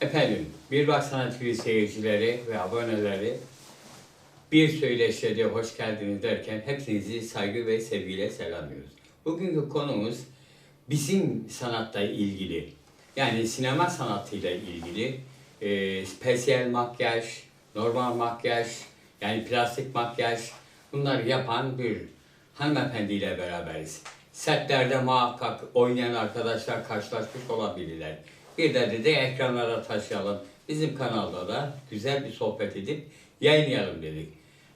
Efendim, Bir Bak Sanat TV seyircileri ve aboneleri bir söyleşiye hoş geldiniz derken hepinizi saygı ve sevgiyle selamlıyoruz. Bugünkü konumuz bizim sanatla ilgili, yani sinema sanatıyla ilgili e, spesiyel makyaj, normal makyaj, yani plastik makyaj bunları yapan bir hanımefendiyle beraberiz. Setlerde muhakkak oynayan arkadaşlar karşılaşmış olabilirler. Bir de de ekranlara taşıyalım. Bizim kanalda da güzel bir sohbet edip yayınlayalım dedik.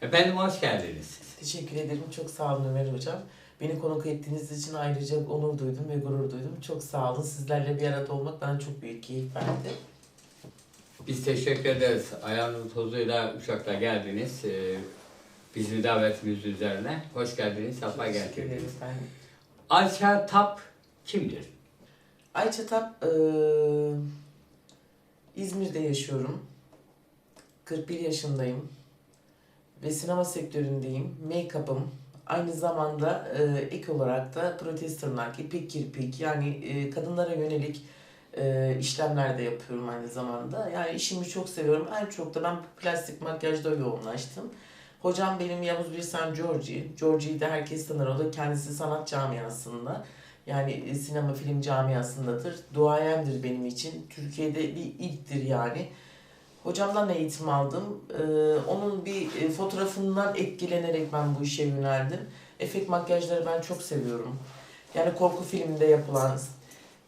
Efendim hoş geldiniz. Teşekkür ederim. Çok sağ olun Ömer Hocam. Beni konuk ettiğiniz için ayrıca onur duydum ve gurur duydum. Çok sağ olun. Sizlerle bir arada olmak bana çok büyük keyif verdi. Biz teşekkür ederiz. Ayağınızın tozuyla uçakla geldiniz. Ee, bizim davetimiz üzerine. Hoş geldiniz, safa efendim. Ayça Tap kimdir? Ayça Tap, eee, İzmir'de yaşıyorum. 41 yaşındayım. Ve sinema sektöründeyim. Make-up'ım. Aynı zamanda eee ek olarak da protez tırnak, ipek kirpik yani eee, kadınlara yönelik eee, işlemler de yapıyorum aynı zamanda. Yani işimi çok seviyorum. En çok da ben plastik makyajda yoğunlaştım. Hocam benim Yavuz Birsen Georgie. Georgie'yi de herkes tanır. O da kendisi sanat camiasında. Yani e, sinema film camiasındadır. Duayendir benim için. Türkiye'de bir ilktir yani. Hocamdan eğitim aldım. Ee, onun bir e, fotoğrafından etkilenerek ben bu işe yöneldim. Efekt makyajları ben çok seviyorum. Yani korku filminde yapılan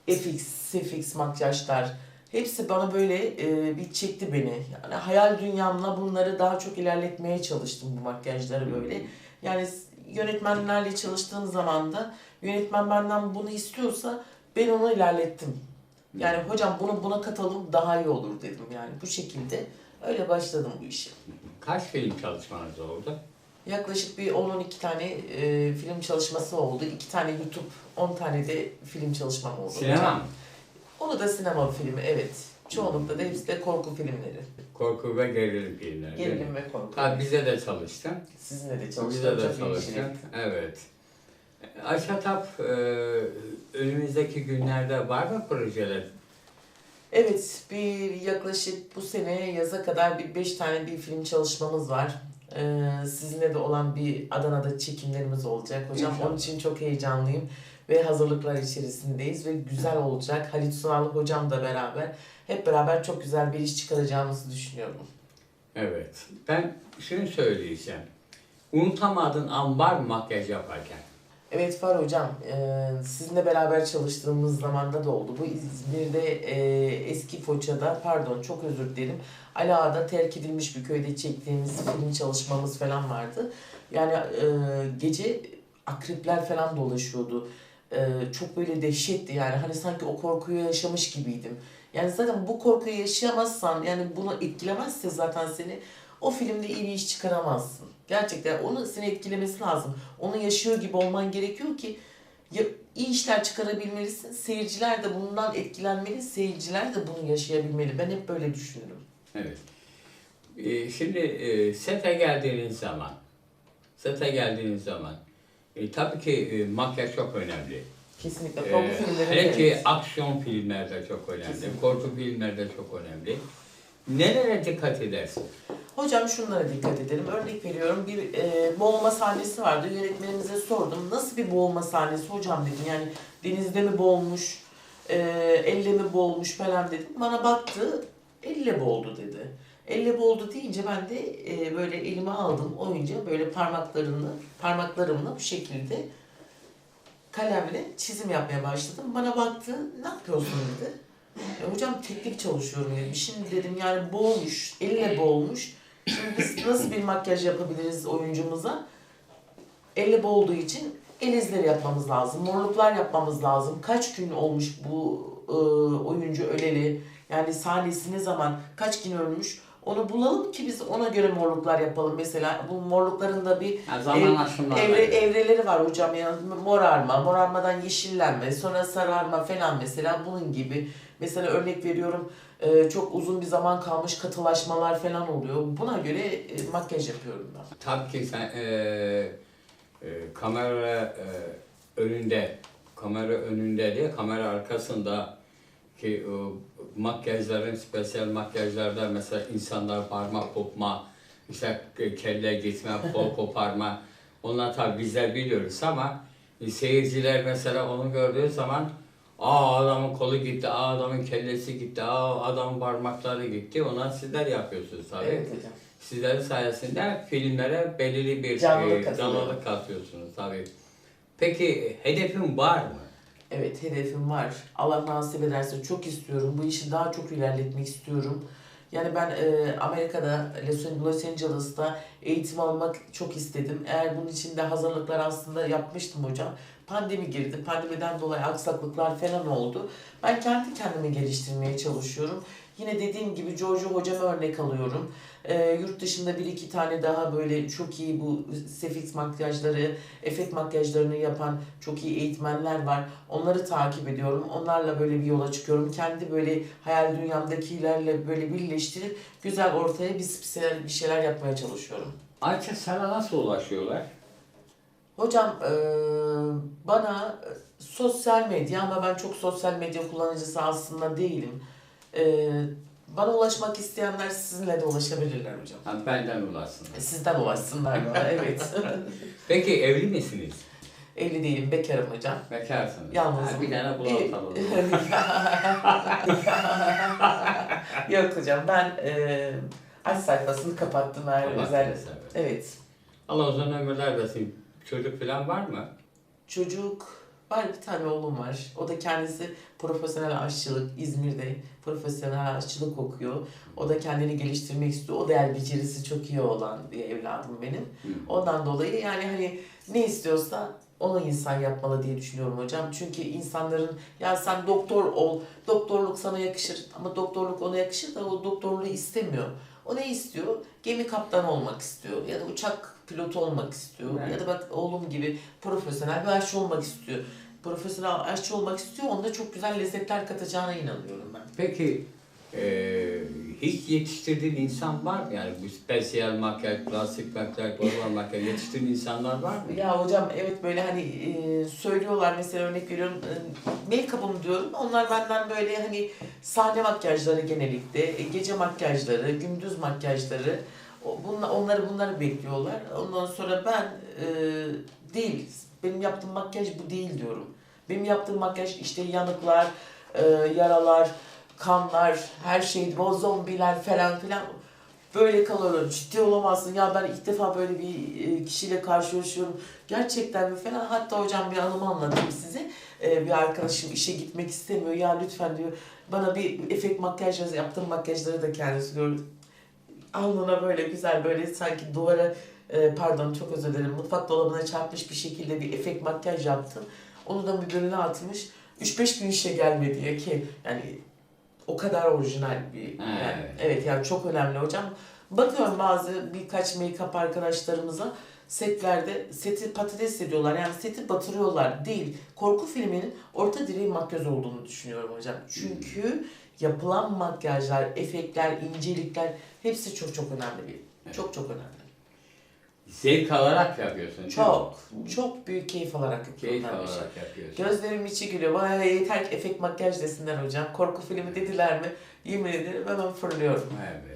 FX, SFX makyajlar hepsi bana böyle e, bir çekti beni. Yani hayal dünyamla bunları daha çok ilerletmeye çalıştım bu makyajları böyle. Yani yönetmenlerle çalıştığım zaman da yönetmen benden bunu istiyorsa ben onu ilerlettim. Yani hocam bunu buna katalım daha iyi olur dedim yani bu şekilde. Öyle başladım bu işe. Kaç film çalışmanız oldu? Yaklaşık bir 10-12 tane e, film çalışması oldu. 2 tane YouTube, 10 tane de film çalışmam oldu. Sinema mı? Onu da sinema filmi evet. Çoğunlukla da hepsi de korku filmleri. Korku ve gerilim filmleri. Gerilim ve korku. Ha, bize de çalıştın. Sizinle de Bize çalıştım. de çalıştın. Evet. Ayşe Tap, e, önümüzdeki günlerde var mı projeler? Evet, bir yaklaşık bu sene yaza kadar bir beş tane bir film çalışmamız var. Ee, sizinle de olan bir Adana'da çekimlerimiz olacak. Hocam İnşallah. onun için çok heyecanlıyım ve hazırlıklar içerisindeyiz ve güzel olacak. Halit Sunal hocam da beraber hep beraber çok güzel bir iş çıkaracağımızı düşünüyorum. Evet. Ben şunu söyleyeceğim. Unutamadığın an var mı makyaj yaparken? Evet Far hocam, e, sizinle beraber çalıştığımız zamanda da oldu. Bu İzmir'de e, eski Foça'da, pardon çok özür dilerim, Ali Ağa'da terk edilmiş bir köyde çektiğimiz film çalışmamız falan vardı. Yani e, gece akrepler falan dolaşıyordu. E, çok böyle dehşetti yani hani sanki o korkuyu yaşamış gibiydim. Yani zaten bu korkuyu yaşayamazsan yani bunu etkilemezse zaten seni o filmde iyi bir iş çıkaramazsın. Gerçekten onu seni etkilemesi lazım. Onu yaşıyor gibi olman gerekiyor ki ya, iyi işler çıkarabilmelisin. Seyirciler de bundan etkilenmeli. Seyirciler de bunu yaşayabilmeli. Ben hep böyle düşünürüm. Evet. Ee, şimdi e, sete geldiğiniz zaman, sete geldiğiniz zaman e, tabii ki e, makyaj çok önemli. Kesinlikle. Ee, Korku filmleri hele ki evet. aksiyon filmlerde çok önemli, Kesinlikle. korku filmlerde çok önemli. Nelere dikkat edersin? Hocam şunlara dikkat edelim. Örnek veriyorum bir e, boğulma sahnesi vardı. Yönetmenimize sordum. Nasıl bir boğulma sahnesi hocam dedim. Yani denizde mi boğulmuş, e, elle mi boğulmuş falan dedim. Bana baktı, elle boğuldu dedi. Elle boğuldu deyince ben de e, böyle elime aldım oyunca böyle parmaklarını, parmaklarımla bu şekilde kalemle çizim yapmaya başladım. Bana baktı, ne yapıyorsun dedi. E, hocam teknik çalışıyorum dedim. Şimdi dedim yani boğulmuş, elle boğulmuş. Şimdi biz nasıl bir makyaj yapabiliriz oyuncumuza? Elle boğulduğu için el izleri yapmamız lazım. Morluklar yapmamız lazım. Kaç gün olmuş bu e, oyuncu öleli? Yani sahnesi ne zaman, kaç gün ölmüş? Onu bulalım ki biz ona göre morluklar yapalım. Mesela bu morlukların da bir zaman Ev-. Evre, evreleri var hocam yani morarma, morarmadan yeşillenme, sonra sararma falan mesela bunun gibi. Mesela örnek veriyorum e, çok uzun bir zaman kalmış katılaşmalar falan oluyor. Buna göre e, makyaj yapıyorum ben. Tabii ki sen e, e, kamera e, önünde, kamera önünde değil, kamera arkasında ki o makyajların, spesiyel makyajlarda mesela insanlar parmak kopma, işte kelle gitme, kol koparma. Onlar tabii bizler biliyoruz ama seyirciler mesela onu gördüğü zaman Aa adamın kolu gitti, aa adamın kellesi gitti, aa adamın parmakları gitti. Onlar sizler yapıyorsunuz tabii. Evet hocam. Sizlerin sayesinde filmlere belirli bir Canlılık e, canlılık katıyorsunuz tabii. Peki hedefin var mı? Evet hedefim var. Allah nasip ederse çok istiyorum. Bu işi daha çok ilerletmek istiyorum. Yani ben e, Amerika'da Los Angeles'ta eğitim almak çok istedim. Eğer bunun için de hazırlıklar aslında yapmıştım hocam. Pandemi girdi. Pandemiden dolayı aksaklıklar falan oldu. Ben kendi kendimi geliştirmeye çalışıyorum. Yine dediğim gibi Giorgio hocama örnek alıyorum. E, yurt dışında bir iki tane daha böyle çok iyi bu sefix makyajları, efekt makyajlarını yapan çok iyi eğitmenler var. Onları takip ediyorum. Onlarla böyle bir yola çıkıyorum. Kendi böyle hayal dünyamdakilerle böyle birleştirip güzel ortaya bir bir şeyler yapmaya çalışıyorum. Ayça sana nasıl ulaşıyorlar? Hocam eee, bana e, sosyal medya ama ben çok sosyal medya kullanıcısı aslında değilim. Eee, bana ulaşmak isteyenler sizinle de ulaşabilirler hocam. Ha, benden ulaşsınlar. Sizden ulaşsınlar bana evet. Peki evli misiniz? Evli değilim, bekarım hocam. Bekarsınız. Yalnızım. Ha, bir tane bulalım. Yok hocam ben e, aç sayfasını kapattım her Allah özel. sever. Evet. Allah uzun ömürler versin. Çocuk falan var mı? Çocuk var bir tane oğlum var. O da kendisi profesyonel aşçılık İzmir'de profesyonel aşçılık okuyor. O da kendini geliştirmek istiyor. O da el becerisi çok iyi olan bir evladım benim. Ondan dolayı yani hani ne istiyorsa onu insan yapmalı diye düşünüyorum hocam. Çünkü insanların ya sen doktor ol, doktorluk sana yakışır ama doktorluk ona yakışır da o doktorluğu istemiyor. O ne istiyor? Gemi kaptanı olmak istiyor ya da uçak pilotu olmak istiyor Evet. ya da bak oğlum gibi profesyonel bir aşçı olmak istiyor. Profesyonel aşçı olmak istiyor, onda çok güzel lezzetler katacağına inanıyorum ben. Peki eee hiç yetiştirdiğin insan var mı? Yani bu spesiyel makyaj, klasik makyaj, normal makyaj yetiştirdiğin insanlar var mı? Ya hocam evet böyle hani e, söylüyorlar mesela örnek veriyorum e, make-up'ım diyorum. Onlar benden böyle hani sahne makyajları genellikle, e, gece makyajları, gündüz makyajları o- bunla, onları bunları bekliyorlar. Ondan sonra ben e, değil, benim yaptığım makyaj bu değil diyorum. Benim yaptığım makyaj işte yanıklar, e, yaralar, kanlar, her şey, o zombiler falan filan böyle kalıyorlar. Ciddi olamazsın. Ya ben ilk defa böyle bir e, kişiyle karşılaşıyorum. Gerçekten mi falan. Hatta hocam bir anımı anlatayım size. E, bir arkadaşım işe gitmek istemiyor. Ya lütfen diyor bana bir efekt makyaj. Yaptığım makyajları da kendisi gördü. Alnına böyle güzel böyle sanki duvara e, pardon çok özür dilerim mutfak dolabına çarpmış bir şekilde bir efekt makyaj yaptım. Onu da müdürüne atmış. 3-5 gün işe gelmedi diye ki yani o kadar orijinal bir yani, evet. evet yani çok önemli hocam. Bakıyorum bazı birkaç make-up arkadaşlarımıza setlerde seti patates ediyorlar. Yani seti batırıyorlar. Değil. Korku filminin orta direği makyaj olduğunu düşünüyorum hocam. Çünkü yapılan makyajlar, efektler, incelikler hepsi çok çok önemli bir. Evet. Çok çok önemli. Zevk alarak yapıyorsun. Çok, çok büyük keyif alarak yapıyorum Keyif ben alarak yapıyorsun. Gözlerim içi gülüyor. Bana yeter ki efekt makyaj desinler hocam. Korku filmi dediler mi? Yemin ederim hemen fırlıyorum. Evet.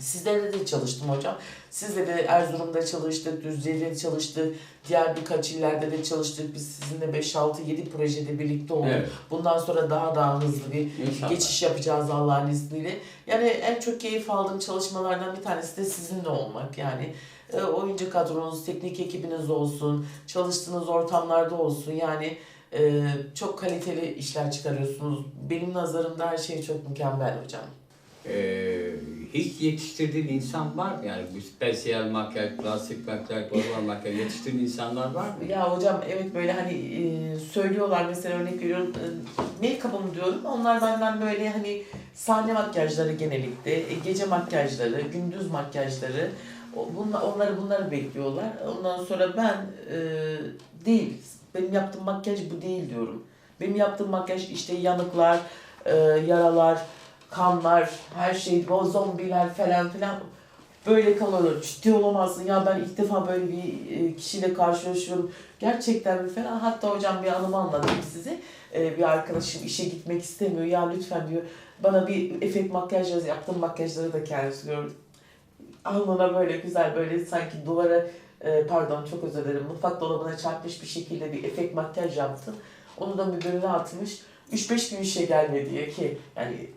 Sizlerle de çalıştım hocam. Sizle de Erzurum'da çalıştık, Düzce'de de çalıştık. Diğer birkaç illerde de çalıştık. Biz sizinle 5-6-7 projede birlikte olduk. Evet. Bundan sonra daha daha hızlı bir İnşallah. geçiş yapacağız Allah'ın izniyle. Yani en çok keyif aldığım çalışmalardan bir tanesi de sizinle olmak. Yani e, oyuncu kadronuz, teknik ekibiniz olsun, çalıştığınız ortamlarda olsun. Yani e, çok kaliteli işler çıkarıyorsunuz. Benim nazarımda her şey çok mükemmel hocam. Ee, hiç yetiştirdiğin insan var mı? Yani bu spesiyel makyaj, klasik makyaj, normal makyaj yetiştirdiğin insanlar var mı? Ya hocam evet böyle hani e, söylüyorlar mesela örnek veriyorum e, make-up'ım diyorum. Onlar benden böyle hani sahne makyajları genellikle, e, gece makyajları, gündüz makyajları bunla, onları bunları bekliyorlar. Ondan sonra ben e, değil. Benim yaptığım makyaj bu değil diyorum. Benim yaptığım makyaj işte yanıklar, e, yaralar, kanlar, her şey, o zombiler falan filan böyle kalıyor. Ciddi olamazsın ya ben ilk defa böyle bir e, kişiyle karşılaşıyorum. Gerçekten mi falan. Hatta hocam bir anımı anlatayım size. E, bir arkadaşım işe gitmek istemiyor. Ya lütfen diyor bana bir efekt makyaj yaptım. Makyajları da kendisi diyor. Alnına böyle güzel böyle sanki duvara e, pardon çok özür dilerim mutfak dolabına çarpmış bir şekilde bir efekt makyaj yaptım. Onu da müdürüne atmış. 3-5 gün işe gelmedi diye ki yani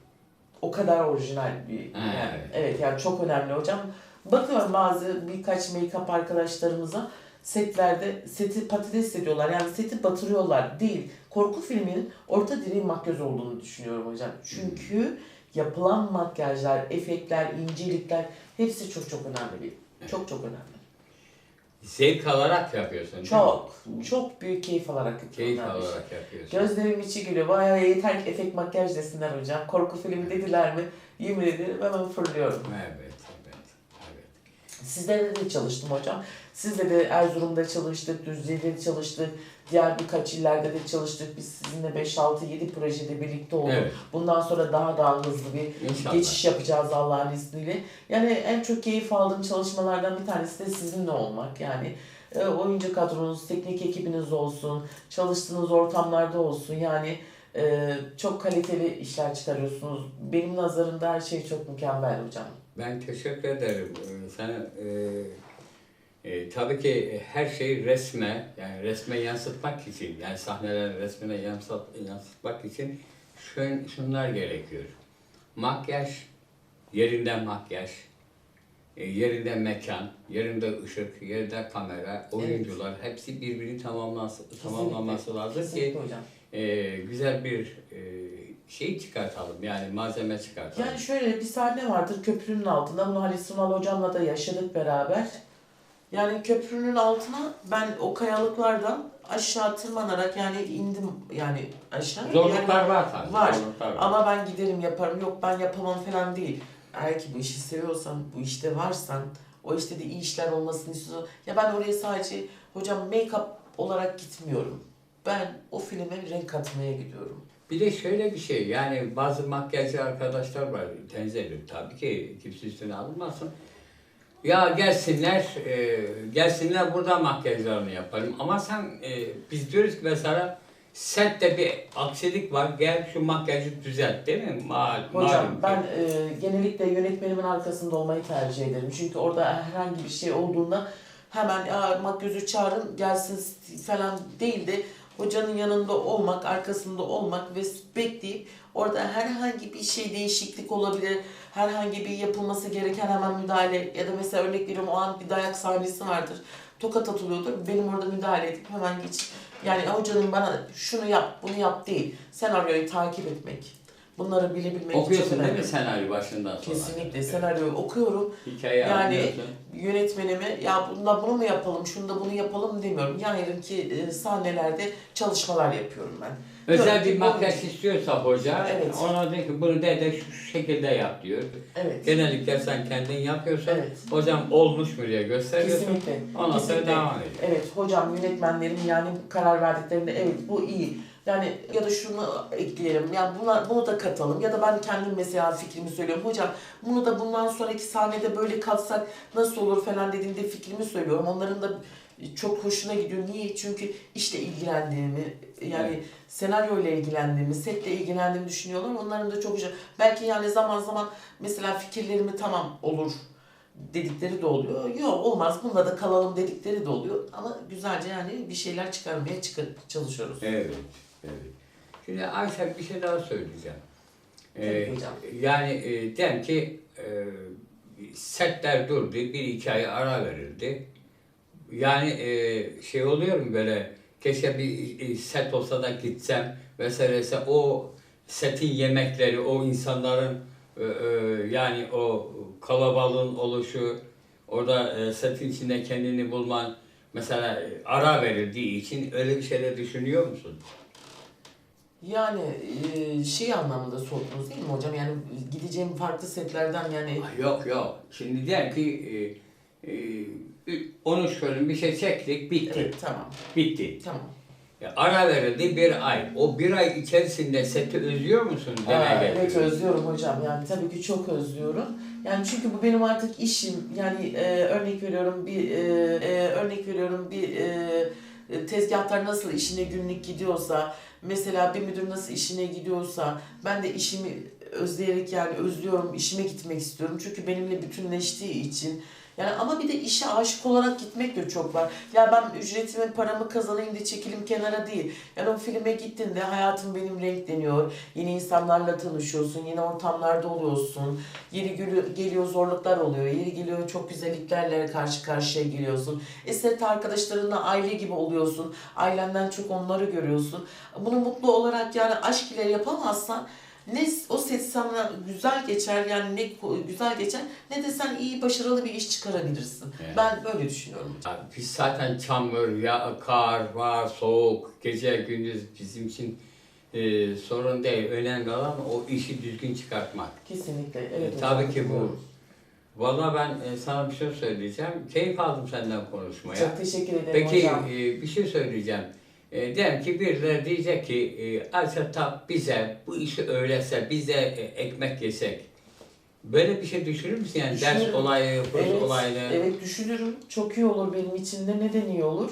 o kadar orijinal bir Ha, yani, evet. evet yani çok önemli hocam. Bakıyorum bazı birkaç make-up arkadaşlarımıza setlerde seti patates ediyorlar. Yani seti batırıyorlar. Değil. Korku filminin orta direği makyaj olduğunu düşünüyorum hocam. Çünkü yapılan makyajlar, efektler, incelikler hepsi çok çok önemli bir. Çok çok önemli. Zevk alarak yapıyorsun? Çok, çok büyük keyif alarak yapıyorum. Keyif ben alarak yapıyorsun. Gözlerim içi gülüyor. Bayağı yeter ki efekt makyaj desinler hocam. Korku filmi dediler mi? Yemin ederim hemen fırlıyorum. Evet, evet, evet. Sizlerle de çalıştım hocam. Sizle de Erzurum'da çalıştık, Düzce'de de çalıştık. Diğer birkaç illerde de çalıştık. Biz sizinle 5-6-7 projede birlikte olduk. Evet, Bundan sonra daha daha hızlı bir inşallah. geçiş yapacağız Allah'ın izniyle. Yani en çok keyif aldığım çalışmalardan bir tanesi de sizinle olmak. Yani e, oyuncu kadronuz, teknik ekibiniz olsun, çalıştığınız ortamlarda olsun. Yani e, çok kaliteli işler çıkarıyorsunuz. Benim nazarımda her şey çok mükemmel hocam. Ben teşekkür ederim. Ee, Sana e, e, tabii ki her şey resme, yani resme yansıtmak için, yani sahnelerin resmine yansıt, yansıtmak için şun, şunlar gerekiyor. Makyaj, yerinden makyaj, e, yerinde mekan, yerinde ışık, yerinde kamera, oyuncular hepsi birbirini tamamlaması, tamamlaması lazım ki Kesinlikle hocam. e, güzel bir e, şey çıkartalım, yani malzeme çıkartalım. Yani şöyle bir sahne vardır köprünün altında. Bunu Halis Sunal hocamla da yaşadık beraber. Yani köprünün altına ben o kayalıklardan aşağı tırmanarak yani indim yani aşağı. Yani- Zorluklar var tabii. Var. Zorluklar var. Ama ben giderim yaparım. Yok ben yapamam falan değil. Eğer ki bu işi seviyorsan, bu işte varsan, o işte de iyi işler olmasını istiyorsan. Ya ben oraya sadece hocam make-up olarak gitmiyorum. Ben o filme renk katmaya gidiyorum. Bir de şöyle bir şey yani bazı makyajcı arkadaşlar var tenzih ediyorum tabii ki kimse üstüne alınmasın. Ya gelsinler, e, gelsinler burada makyajlarını yapalım. Ama sen, e, biz diyoruz ki mesela sette bir aksilik var, gel şu makyajı düzelt değil mi? Mal, Hocam malum ben e, genellikle yönetmenimin arkasında olmayı tercih ederim. Çünkü orada herhangi bir şey olduğunda hemen "Aa, makyözü çağırın gelsin falan değil de hocanın yanında olmak, arkasında olmak ve bekleyip orada herhangi bir şey değişiklik olabilir. Herhangi bir yapılması gereken hemen müdahale ya da mesela örnek veriyorum o an bir dayak sahnesi vardır. Tokat atılıyordur. Benim orada müdahale edip hemen geç. Yani hocanın bana şunu yap, bunu yap değil. Senaryoyu takip etmek. Bunları bilebilmek Okuyorsun değil önemli. mi senaryo başından sona? Kesinlikle senaryoyu okuyorum. Hikaye Yani- anlıyorsun. Yönetmenime ya bunda bunu mu yapalım, şunda bunu yapalım demiyorum. Yarınki e, sahnelerde çalışmalar yapıyorum ben. Özel bir makyaj istiyorsa hoca, Evet. ona diyor ki bunu de de şu şekilde yap diyor. Evet. Genellikle sen kendin yapıyorsun. Evet. Hocam olmuş mu diye gösteriyorsun. Kesinlikle. Ondan sonra Kesinlikle. devam ediyor. Evet hocam yönetmenlerin yani karar verdiklerinde evet bu iyi. Yani ya da şunu ekleyelim, yani buna, bunu da katalım ya da ben kendim mesela fikrimi söylüyorum. Hocam bunu da bundan sonraki sahnede böyle katsak nasıl olur falan dediğimde fikrimi söylüyorum. Onların da çok hoşuna gidiyor. Niye? Çünkü işle ilgilendiğimi, yani Evet. senaryo ile ilgilendiğimi, setle ilgilendiğimi düşünüyorlar. Onların da çok hoşuna. Belki yani zaman zaman mesela fikirlerimi tamam olur dedikleri de oluyor. Yok olmaz bunda da kalalım dedikleri de oluyor. Ama güzelce yani bir şeyler çıkarmaya çıkar, çalışıyoruz. Evet, evet. Şimdi Ayşe bir şey daha söyleyeceğim. Ee, yani e, diyelim ki e, setler durdu, bir iki ay ara verildi. Yani e, şey oluyor mu böyle, keşke bir e, set olsa da gitsem vesairese o setin yemekleri, o insanların e, e, yani o kalabalığın oluşu, orada e, setin içinde kendini bulman, mesela e, ara verildiği için öyle bir şeyler düşünüyor musun? Yani e, şey anlamında sordunuz değil mi hocam? Yani gideceğim farklı setlerden yani Yok yok. Şimdi diyelim ki e, e, 13 bölüm bir şey çektik, bitti. evet tamam Bitti. tamam. Ya, ara verildi bir ay. O bir ay içerisinde seti özlüyor musun? Aa, evet getiriyor. özlüyorum hocam yani tabii ki çok özlüyorum. Yani çünkü bu benim artık işim. Yani e, örnek veriyorum bir e, e, örnek veriyorum bir e, e, tezgahlar nasıl işine günlük gidiyorsa, mesela bir müdür nasıl işine gidiyorsa, ben de işimi özleyerek yani özlüyorum, işime gitmek istiyorum. Çünkü benimle bütünleştiği için. Yani ama bir de işe aşık olarak gitmek de çok var. Ya ben ücretimi, paramı kazanayım diye çekilim kenara değil. Yani o filme gittiğinde hayatım benim renkleniyor. Yeni insanlarla tanışıyorsun, yeni ortamlarda oluyorsun. Yeri geliyor zorluklar oluyor, yeri geliyor çok güzelliklerle karşı karşıya geliyorsun. E set arkadaşlarınla aile gibi oluyorsun. Ailenden çok onları görüyorsun. Bunu mutlu olarak yani aşk ile yapamazsan ne o sana güzel geçer yani ne güzel geçer ne de sen iyi başarılı bir iş çıkarabilirsin. Evet. Ben böyle düşünüyorum. Ya Biz zaten çamur, ya kar var, soğuk, gece gündüz bizim için e, sorun değil. Önemli olan o işi düzgün çıkartmak. Kesinlikle. Evet. E, tabii ki bu. Vallahi ben e, sana bir şey söyleyeceğim. Keyif aldım senden konuşmaya. Çok teşekkür ederim Peki hocam. e, bir şey söyleyeceğim. E, diyelim ki birileri diyecek ki e, Ayşe Tap bize bu işi öğretse, bize e, ekmek yesek. Böyle bir şey düşünür müsün yani ders olayı, kurs Evet, olayını? evet düşünürüm. Çok iyi olur benim için de. Neden iyi olur?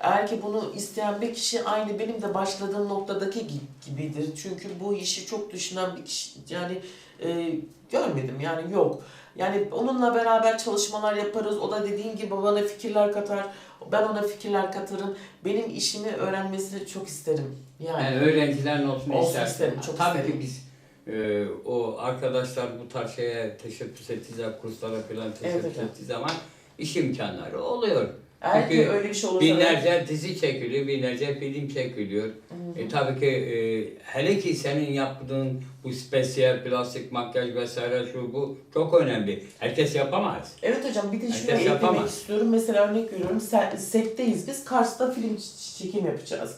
Eğer ki bunu isteyen bir kişi aynı benim de başladığım noktadaki gi- gibidir. Çünkü bu işi çok düşünen bir kişi yani e, görmedim yani yok. Yani onunla beraber çalışmalar yaparız. O da dediğin gibi bana fikirler katar. Ben ona fikirler katarım. Benim işimi öğrenmesini çok isterim. Yani. Yani öğrencilerin olsun, istersin. isterim, çok Tabii isterim. ki biz e, o arkadaşlar bu tarz şeye teşebbüs ettiği zaman, kurslara falan teşebbüs hocam. ettiği zaman iş imkanları oluyor. Eğer Çünkü ki öyle bir şey olursa Binlerce dizi çekiliyor, binlerce film çekiliyor. E, tabii ki e, hele ki senin yaptığın bu spesiyel plastik makyaj vesaire şu bu çok önemli. Herkes yapamaz. Evet hocam bir de şunu Herkes eklemek yapamaz. istiyorum. Mesela örnek veriyorum. se- Setteyiz biz. Kars'ta film çekim yapacağız.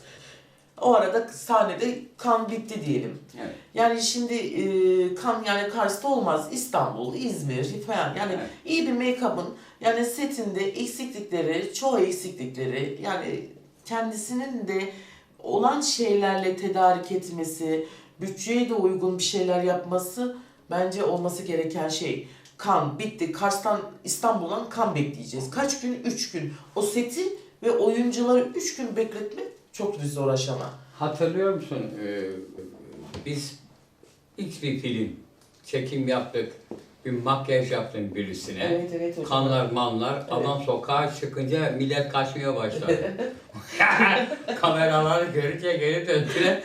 O arada sahnede kan bitti diyelim. Evet. Yani şimdi e, kan yani Kars'ta olmaz. İstanbul, İzmir falan. Yani Evet. iyi bir make-up'ın yani setinde eksiklikleri, çoğu eksiklikleri yani kendisinin de olan şeylerle tedarik etmesi, bütçeye de uygun bir şeyler yapması bence olması gereken şey. Kan bitti. Kars'tan İstanbul'dan kan bekleyeceğiz. Kaç gün? Üç gün. O seti ve oyuncuları üç gün bekletmek çok bir zor aşama. Hatırlıyor musun? e, biz ilk bir film çekim yaptık. Bir makyaj yaptım birisine. Evet evet hocam. Kanlar manlar. Adam sokağa çıkınca millet kaçmaya başladı. Kameraları görünce geri döndüler.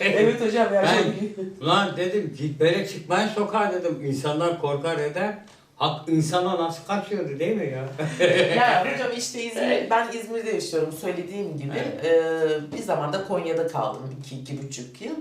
evet hocam ya. Ben- çok- Ulan dedim böyle çıkmayın sokağa dedim. İnsanlar korkar eder. Hak insana nasıl kaçıyordu değil mi ya? ya hocam işte İzmir, ben İzmir'de yaşıyorum söylediğim gibi. Ee, bir zamanda Konya'da kaldım iki, iki buçuk yıl.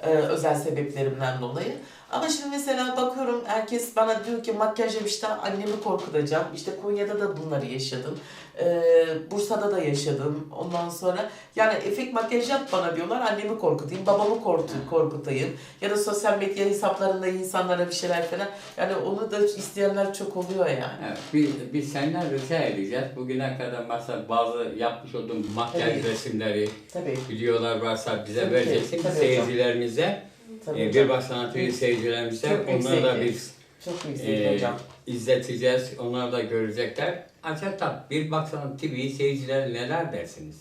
Ee, özel sebeplerimden dolayı. Ama şimdi mesela bakıyorum herkes bana diyor ki makyaj işte annemi korkutacağım. İşte Konya'da da bunları yaşadım. Ee, Bursa'da da yaşadım. Ondan sonra yani efekt makyaj yap bana diyorlar. Annemi korkutayım, babamı korkut, korkutayım. Ya da sosyal medya hesaplarında insanlara bir şeyler falan. Yani onu da isteyenler çok oluyor yani. Evet, biz, biz senden rica edeceğiz. Bugüne kadar mesela bazı yapmış olduğum makyaj Evet. resimleri, Tabii. videolar varsa bize Tabii ki, vereceksin. tabii hocam. seyircilerimize, Tabii e, bir bak sanatı seyircilerimize Çok büyük onları da biz Çok e, hocam. izleteceğiz. Onlar da görecekler. Ancak tabii bir bak sanat TV seyirciler neler dersiniz?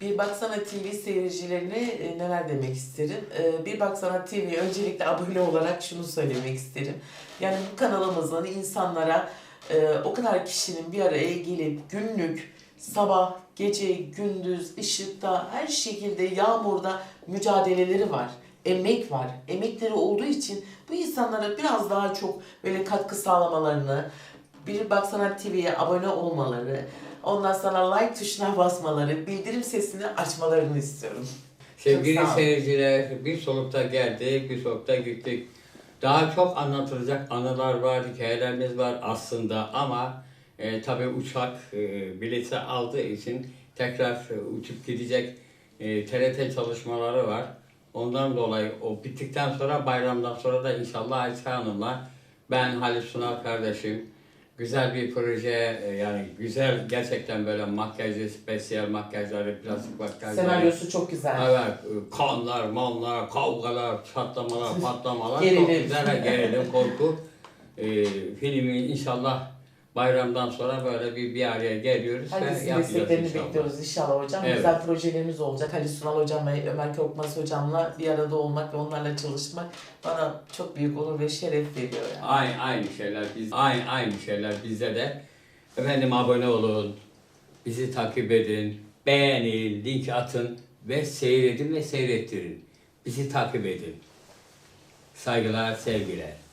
Bir Baksana TV seyircilerine neler demek isterim? E, bir Baksana TV öncelikle abone olarak şunu söylemek isterim. Yani bu kanalımızın insanlara e, o kadar kişinin bir araya gelip günlük sabah, gece, gündüz, ışıkta, her şekilde yağmurda mücadeleleri var. Emek var. Emekleri olduğu için bu insanlara biraz daha çok böyle katkı sağlamalarını, bir Baksana TV'ye abone olmaları, ondan sonra like tuşuna basmaları, bildirim sesini açmalarını istiyorum. Sevgili seyirciler, bir solukta geldik, bir solukta gittik. Daha çok anlatılacak anılar var, hikayelerimiz var aslında ama e, tabii uçak e, bileti aldığı için tekrar e, uçup gidecek e, TRT çalışmaları var. Ondan dolayı o bittikten sonra bayramdan sonra da inşallah Ayşe Hanım'la ben Halis Sunar kardeşim güzel bir proje e, yani güzel gerçekten böyle makyajlı, spesiyel makyajları, plastik makyajları. Senaryosu çok güzel. Evet, e, kanlar, manlar, kavgalar, çatlamalar, patlamalar çok güzel, gerilim, korku. e, filmi inşallah bayramdan sonra böyle bir bir araya geliyoruz ve Herkesin yapacağız desteklerini inşallah. bekliyoruz inşallah hocam. Evet. Güzel projelerimiz olacak. Ali Sunal hocam ve Ömer Korkmaz hocamla bir arada olmak ve onlarla çalışmak bana çok büyük onur ve şeref veriyor. Yani. Aynı, aynı şeyler biz aynı aynı şeyler bizde de. Efendim abone olun. Bizi takip edin. Beğenin, link atın ve seyredin ve seyrettirin. Bizi takip edin. Saygılar, sevgiler.